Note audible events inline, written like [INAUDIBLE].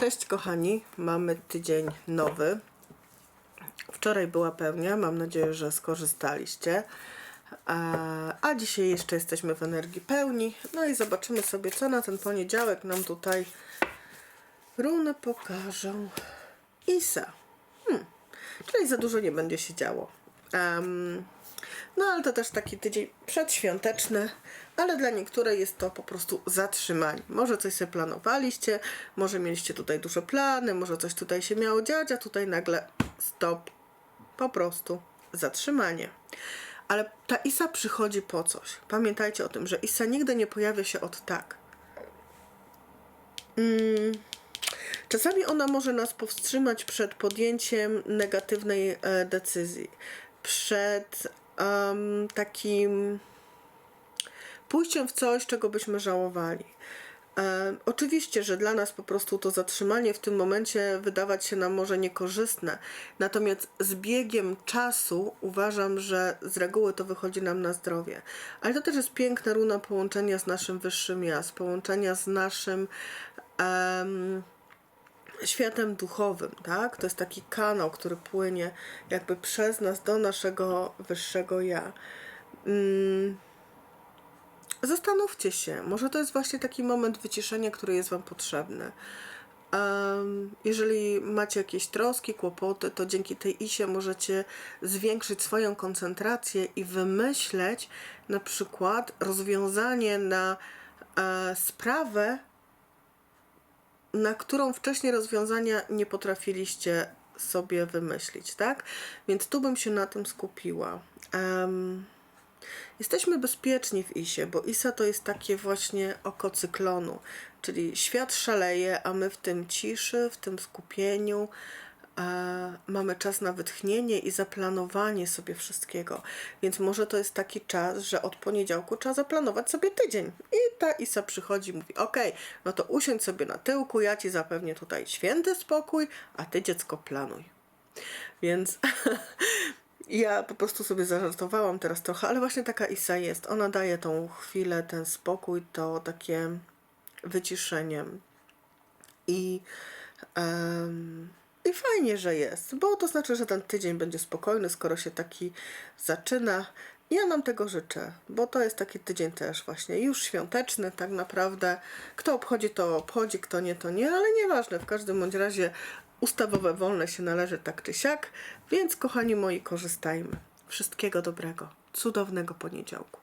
Cześć kochani, mamy tydzień nowy. Wczoraj była pełnia, mam nadzieję, że skorzystaliście. A, a dzisiaj jeszcze jesteśmy w energii pełni. No i zobaczymy sobie, co na ten poniedziałek nam tutaj runy pokażą. Isa. Hmm. Czyli za dużo nie będzie się działo. Em, no ale to też taki tydzień przedświąteczny, ale dla niektórych jest to po prostu zatrzymanie. Może coś sobie planowaliście, może mieliście tutaj duże plany, może coś tutaj się miało dziać, a tutaj nagle stop. Po prostu zatrzymanie. Ale ta Isa przychodzi po coś. Pamiętajcie o tym, że Isa nigdy nie pojawia się od tak. Czasami ona może nas powstrzymać przed podjęciem negatywnej e, decyzji, przed em, takim pójściem w coś, czego byśmy żałowali. E, oczywiście, że dla nas po prostu to zatrzymanie w tym momencie wydawać się nam może niekorzystne, natomiast z biegiem czasu uważam, że z reguły to wychodzi nam na zdrowie. Ale to też jest piękna runa połączenia z naszym wyższym ja, z połączenia z naszym. em, światem duchowym, tak? To jest taki kanał, który płynie jakby przez nas do naszego wyższego ja. Mm. Zastanówcie się, może to jest właśnie taki moment wyciszenia, który jest Wam potrzebny. Jeżeli macie jakieś troski, kłopoty, to dzięki tej isie możecie zwiększyć swoją koncentrację i wymyśleć na przykład rozwiązanie na e, sprawę, na którą wcześniej rozwiązania nie potrafiliście sobie wymyślić, tak? Więc tu bym się na tym skupiła. Em, jesteśmy bezpieczni w ISie, bo ISA to jest takie właśnie oko cyklonu, czyli świat szaleje, a my w tym ciszy, w tym skupieniu mamy czas na wytchnienie i zaplanowanie sobie wszystkiego. Więc może to jest taki czas, że od poniedziałku trzeba zaplanować sobie tydzień. I ta Isa przychodzi i mówi: OK, no to usiądź sobie na tyłku, ja ci zapewnię tutaj święty spokój, a ty dziecko planuj. Więc [LAUGHS] ja po prostu sobie zażartowałam teraz trochę, ale właśnie taka Isa jest. Ona daje tą chwilę, ten spokój, to takie wyciszenie. I, em, I fajnie, że jest, bo to znaczy, że ten tydzień będzie spokojny, skoro się taki zaczyna. Ja nam tego życzę, bo to jest taki tydzień też właśnie już świąteczny tak naprawdę. Kto obchodzi, to obchodzi, kto nie, to nie, ale nieważne. W każdym bądź razie ustawowe wolne się należy tak czy siak, więc kochani moi, korzystajmy. Wszystkiego dobrego, cudownego poniedziałku.